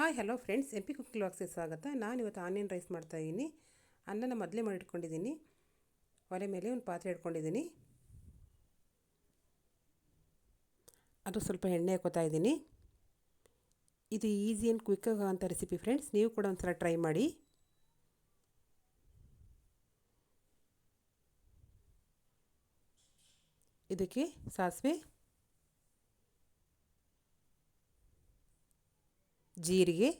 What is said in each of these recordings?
Hi hello friends M P cooking ವ್ಲಾಗ್ಸ್ಗೆ ಸ್ವಾಗತ. ನಾನು ಇವತ್ತು ಆನಿಯನ್ ರೈಸ್ ಮಾಡ್ತಾಯಿದ್ದೀನಿ ಅನ್ನನ ಮೊದಲೇ ಮಾಡಿಟ್ಕೊಂಡಿದ್ದೀನಿ. ಒಲೆ ಮೇಲೆ ಒಂದು ಪಾತ್ರೆ ಇಟ್ಕೊಂಡಿದ್ದೀನಿ. ಅದು ಸ್ವಲ್ಪ ಎಣ್ಣೆ ಹಾಕೋತಾ ಇದ್ದೀನಿ. ಇದು ಈಸಿ ಆ್ಯಂಡ್ ಕ್ವಿಕ್ ಅಂತ ರೆಸಿಪಿ ಫ್ರೆಂಡ್ಸ್ ನೀವು ಕೂಡ ಒಂದ್ಸಲ ಟ್ರೈ ಮಾಡಿ. ಇದಕ್ಕೆ ಸಾಸಿವೆ ಜೀರಿಗೆ.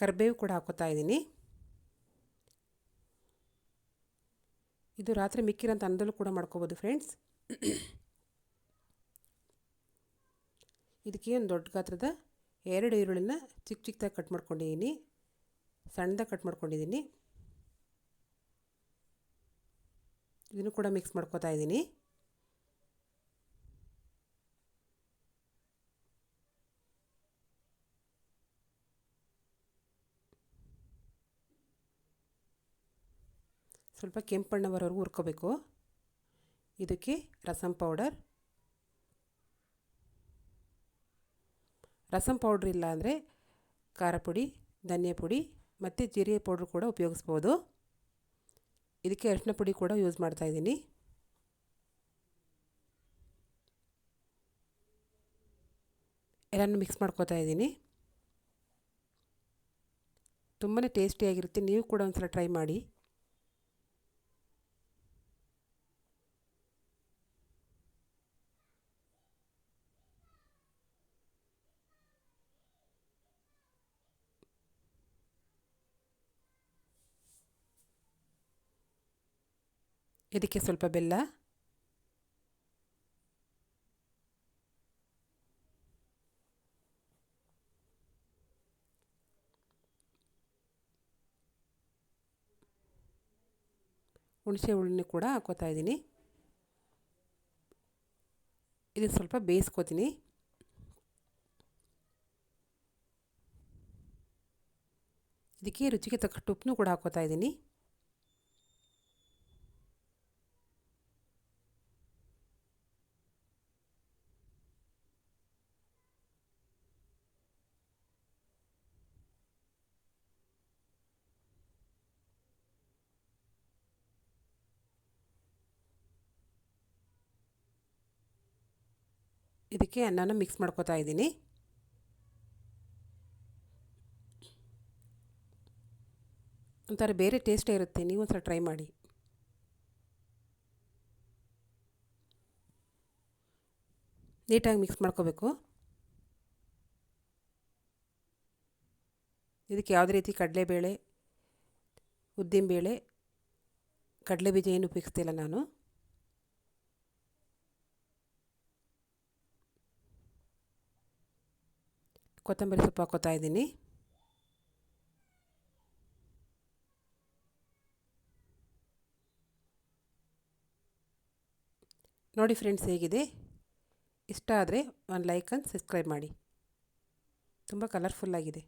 ಕರಿಬೇವು ಕೂಡ ಹಾಕೋತಾ ಇದ್ದೀನಿ. ಇದು ರಾತ್ರಿ ಮಿಕ್ಕಿರೋಂಥ ಅನ್ನದಲ್ಲೂ ಕೂಡ ಮಾಡ್ಕೋಬೋದು ಫ್ರೆಂಡ್ಸ್. ಇದಕ್ಕೆ ಒಂದು ದೊಡ್ಡ ಗಾತ್ರದ ಎರಡು ಈರುಳ್ಳಿನ ಚಿಕ್ಕ ಚಿಕ್ಕದಾಗಿ ಕಟ್ ಮಾಡ್ಕೊಂಡಿದ್ದೀನಿ. ಸಣ್ಣದಾಗಿ ಕಟ್ ಮಾಡ್ಕೊಂಡಿದ್ದೀನಿ. ಇದನ್ನು ಕೂಡ ಮಿಕ್ಸ್ ಮಾಡ್ಕೋತಾ ಇದ್ದೀನಿ. ಸ್ವಲ್ಪ ಕೆಂಪಣ್ಣವರೆಗೂ ಹುರ್ಕೋಬೇಕು. ಇದಕ್ಕೆ ರಸಂ ಪೌಡರ್. ರಸಂ ಪೌಡ್ರ್ ಇಲ್ಲ ಅಂದರೆ ಖಾರ ಪುಡಿ, ಧನಿಯಾ ಪುಡಿ ಮತ್ತು ಜೀರಿಗೆ ಪೌಡ್ರ್ ಕೂಡ ಉಪಯೋಗಿಸ್ಬೋದು. ಇದಕ್ಕೆ ಅರಿಶಿನ ಪುಡಿ ಕೂಡ ಯೂಸ್ ಮಾಡ್ತಾಯಿದ್ದೀನಿ ಎಲ್ಲನೂ ಮಿಕ್ಸ್ ಮಾಡ್ಕೋತಾ ಇದ್ದೀನಿ. ತುಂಬಾ ಟೇಸ್ಟಿಯಾಗಿರುತ್ತೆ. ನೀವು ಕೂಡ ಒಂದ್ಸಲ ಟ್ರೈ ಮಾಡಿ. ಇದಕ್ಕೆ ಸ್ವಲ್ಪ ಬೆಲ್ಲ. ಹುಣಸೆ ಹುಳಿನ ಕೂಡ ಹಾಕೋತಾ ಇದ್ದೀನಿ. ಇದನ್ನು ಸ್ವಲ್ಪ ಬೇಯಿಸ್ಕೋತೀನಿ. ಇದಕ್ಕೆ ರುಚಿಗೆ ತಕ್ಕ ಉಪ್ಪನ್ನು ಕೂಡ ಹಾಕೋತಾ ಇದ್ದೀನಿ. ಇದಕ್ಕೆ ಅನ್ನನ ಮಿಕ್ಸ್ ಮಾಡ್ಕೋತಾ ಇದ್ದೀನಿ. ಒಂಥರ ಬೇರೆ ಟೇಸ್ಟೇ ಇರುತ್ತೆ, ನೀವು ಒಂಥರ ಟ್ರೈ ಮಾಡಿ. ನೀಟಾಗಿ ಮಿಕ್ಸ್ ಮಾಡ್ಕೋಬೇಕು. ಇದಕ್ಕೆ ಯಾವುದೇ ರೀತಿ ಕಡಲೆಬೇಳೆ, ಉದ್ದಿನಬೇಳೆ ಕಡಲೆ ಬೀಜ ಏನು ಉಪಯೋಗಿಸ್ತಿಲ್ಲ ನಾನು. ಕೊತ್ತಂಬರಿ ಸೊಪ್ಪು ಹಾಕೋತಾ ಇದ್ದೀನಿ. ನೋಡಿ ಫ್ರೆಂಡ್ಸ್ ಹೇಗಿದೆ? ಇಷ್ಟ ಆದರೆ ಒಂದು ಲೈಕ್ ಅಂಡ್ ಸಬ್ಸ್ಕ್ರೈಬ್ ಮಾಡಿ. ತುಂಬ ಕಲರ್ಫುಲ್ಲಾಗಿದೆ